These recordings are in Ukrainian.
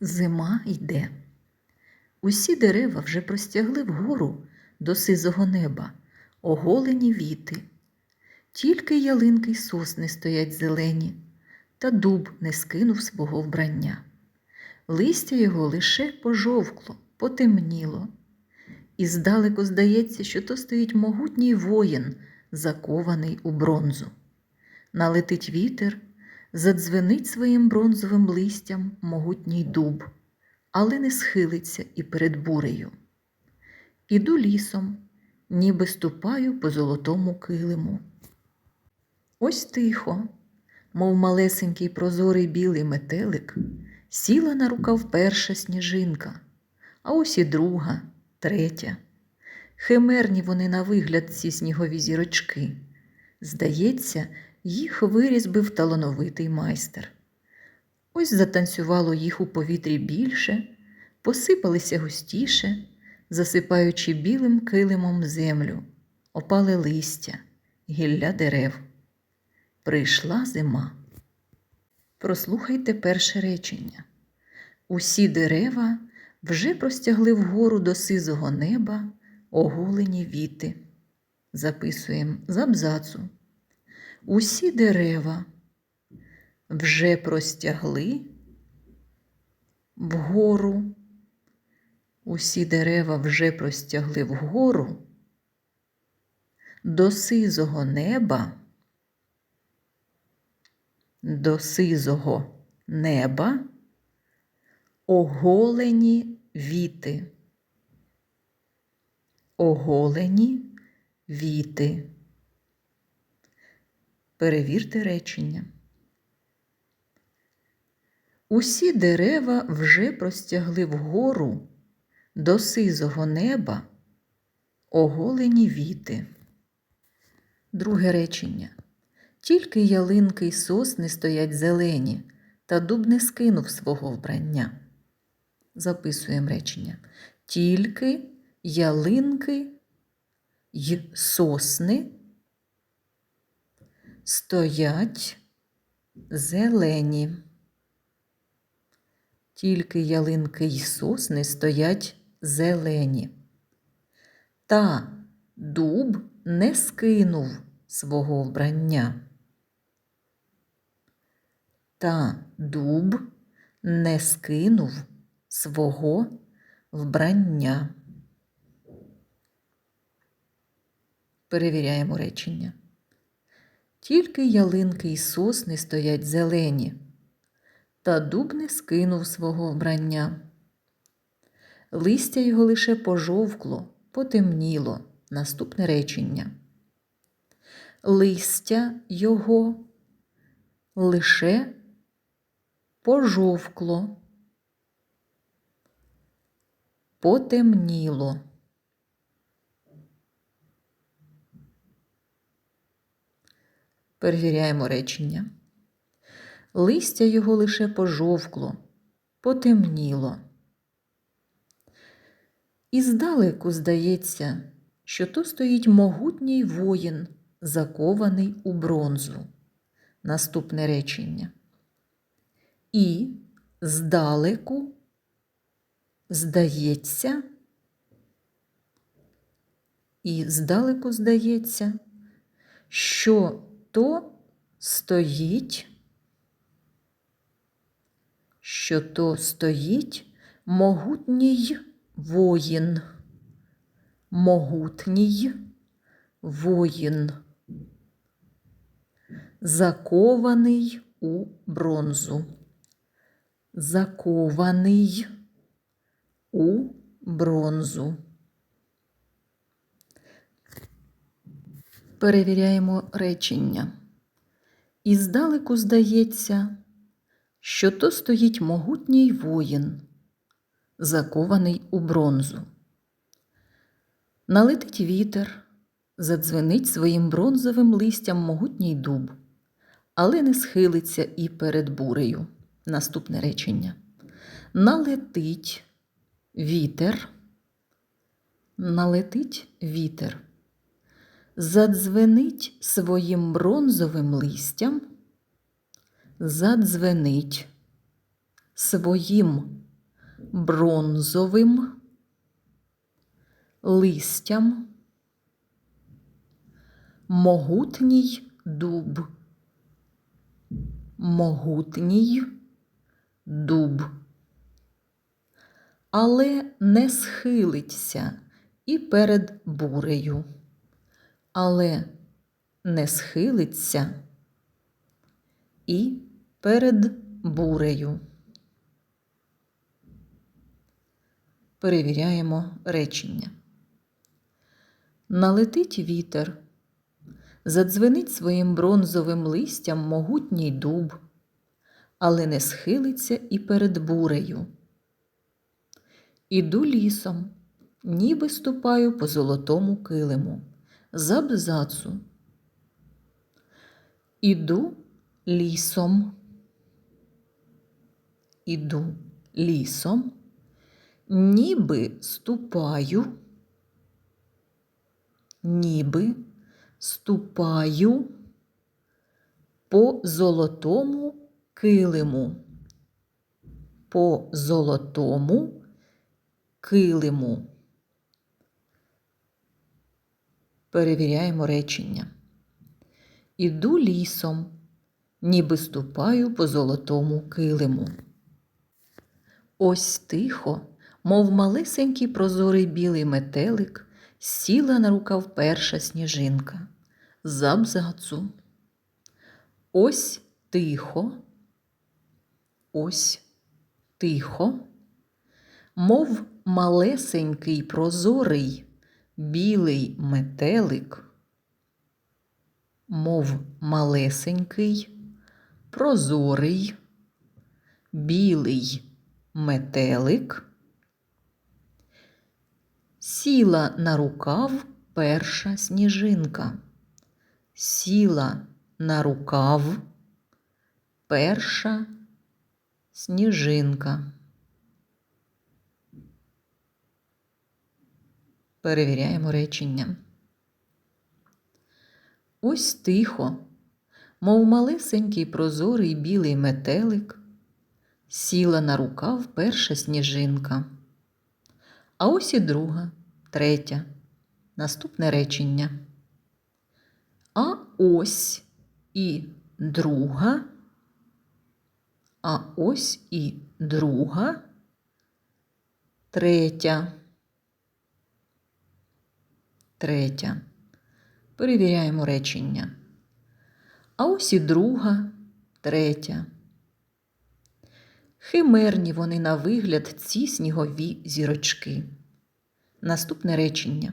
Зима йде. Усі дерева вже простягли вгору до сизого неба, оголені віти. Тільки ялинки й сосни стоять зелені, та дуб не скинув свого вбрання. Листя його лише пожовкло, потемніло. І здалеку здається, що то стоїть могутній воїн, закований у бронзу. Налетить вітер, задзвенить своїм бронзовим листям могутній дуб, але не схилиться і перед бурею. Іду лісом, ніби ступаю по золотому килиму. Ось тихо, мов малесенький прозорий білий метелик, сіла на рукав перша сніжинка, а ось і друга, третя. Химерні вони на вигляд ці снігові зірочки. Здається, їх вирізбив талановитий майстер. Ось затанцювало їх у повітрі більше, посипалися густіше, засипаючи білим килимом землю, опали листя, гілля дерев. Прийшла зима. Прослухайте перше речення. Усі дерева вже простягли вгору до сизого неба оголені віти. Записуємо з абзацу. Усі дерева вже простягли вгору. Усі дерева вже простягли вгору до сизого неба, до сизого неба оголені віти. Оголені віти. Перевірте речення. Усі дерева вже простягли вгору до сизого неба оголені віти. Друге речення. Тільки ялинки й сосни стоять зелені, та дуб не скинув свого вбрання. Записуємо речення. Тільки ялинки й сосни стоять зелені. Тільки ялинки й сосни стоять зелені. Та дуб не скинув свого вбрання. Та дуб не скинув свого вбрання. Перевіряємо речення. Тільки ялинки й сосни стоять зелені, та дуб не скинув свого вбрання. Листя його лише пожовкло, потемніло. Наступне речення. Листя його лише пожовкло, потемніло. Перевіряємо речення. Листя його лише пожовкло, потемніло. І здалеку здається, що то стоїть могутній воїн, закований у бронзу. Наступне речення. І здалеку здається, і здалеку здається, що то стоїть, що то стоїть могутній воїн, могутній воїн, закований у бронзу, закований у бронзу. Перевіряємо речення. І здалеку здається, що то стоїть могутній воїн, закований у бронзу. Налетить вітер, задзвенить своїм бронзовим листям могутній дуб, але не схилиться і перед бурею. Наступне речення. Налетить вітер, налетить вітер задзвенить своїм бронзовим листям, задзвенить своїм бронзовим листям. Могутній дуб, могутній дуб, але не схилиться і перед бурею, але не схилиться і перед бурею. Перевіряємо речення. Налетить вітер, задзвенить своїм бронзовим листям могутній дуб, але не схилиться і перед бурею. Іду лісом, ніби ступаю по золотому килиму, з абзацу. Іду лісом. Іду лісом, ніби ступаю, ніби ступаю по золотому килиму, по золотому килиму. Перевіряємо речення. Іду лісом, ніби ступаю по золотому килиму. Ось тихо, мов малесенький прозорий білий метелик, сіла на рукав перша сніжинка з абзацу. Ось тихо, ось тихо, мов малесенький прозорий білий метелик, мов малесенький, прозорий, білий метелик. Сіла на рукав перша сніжинка. Сіла на рукав перша сніжинка. Перевіряємо речення. Ось тихо, мов малесенький прозорий білий метелик, сіла на рукав перша сніжинка. А ось і друга, третя. Наступне речення. А ось і друга. А ось і друга, третя. Третя. Перевіряємо речення. А ось і друга, третя. Химерні вони на вигляд ці снігові зірочки. Наступне речення.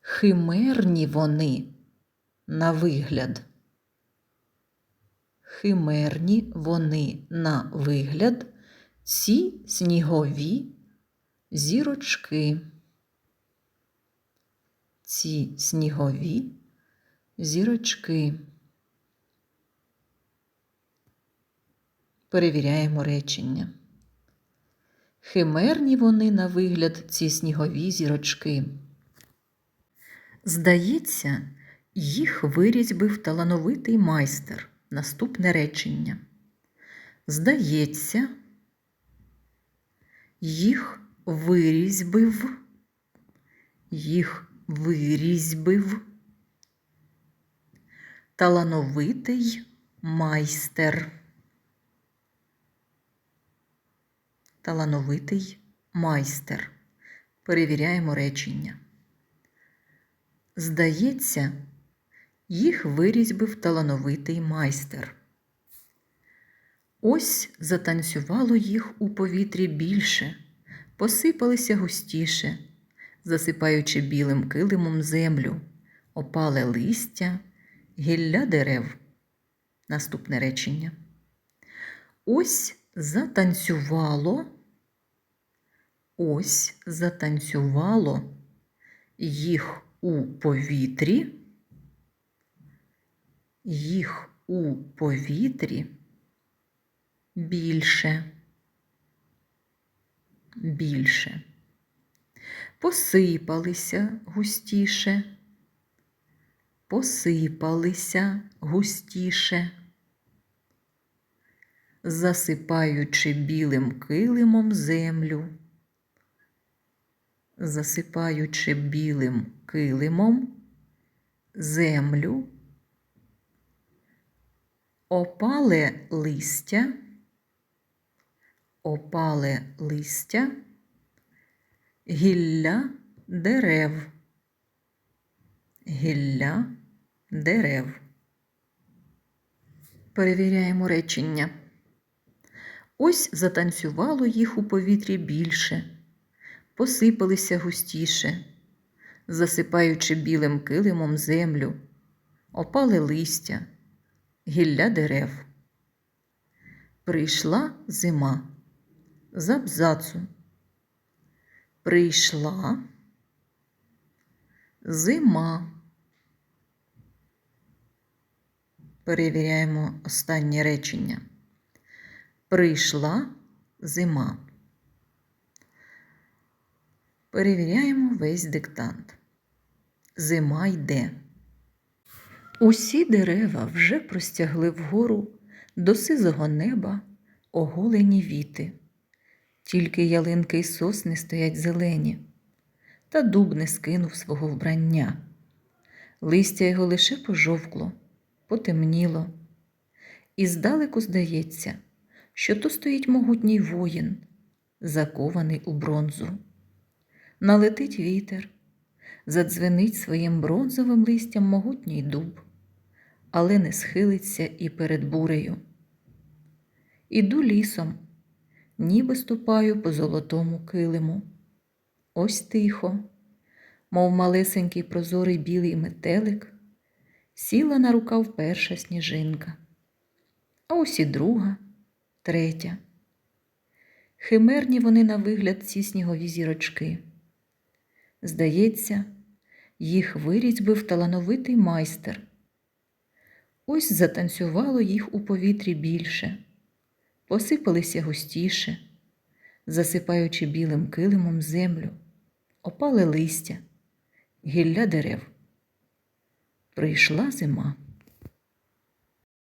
Химерні вони на вигляд. Химерні вони на вигляд ці снігові зірочки. Ці снігові зірочки. Перевіряємо речення. Химерні вони на вигляд ці снігові зірочки. Здається, їх вирізьбив талановитий майстер. Наступне речення. Здається, їх вирізьбив, їх вирізьбив талановитий майстер. Талановитий майстер. Перевіряємо речення. Здається, їх вирізьбив талановитий майстер. Ось затанцювало їх у повітрі більше, посипалися густіше, засипаючи білим килимом землю, опале листя, гілля дерев. Наступне речення. Ось затанцювало, ось затанцювало їх у повітрі, їх у повітрі більше, більше. Посипалися густіше, посипалися густіше. засипаючи білим килимом землю, засипаючи білим килимом землю, опале листя, опале листя, гілля дерев, гілля дерев. Перевіряємо речення. Ось затанцювало їх у повітрі більше, посипалися густіше, засипаючи білим килимом землю, опали листя, гілля дерев. Прийшла зима з абзацу. Прийшла зима. Перевіряємо останнє речення. Прийшла зима. Перевіряємо весь диктант. Зима йде. Усі дерева вже простягли вгору до сизого неба оголені віти. Тільки ялинки й сосни стоять зелені, та дуб не скинув свого вбрання. Листя його лише пожовкло, потемніло, і здалеку здається, що то стоїть могутній воїн, закований у бронзу. Налетить вітер, задзвенить своїм бронзовим листям могутній дуб, але не схилиться і перед бурею. Іду лісом, ніби ступаю по золотому килиму. Ось тихо, мов малесенький прозорий білий метелик, сіла на рукав перша сніжинка, а ось і друга, третя. Химерні вони на вигляд ці снігові зірочки. Здається, їх вирізьбив талановитий майстер. Ось затанцювало їх у повітрі більше, посипалися густіше, засипаючи білим килимом землю, опали листя, гілля дерев. Прийшла зима.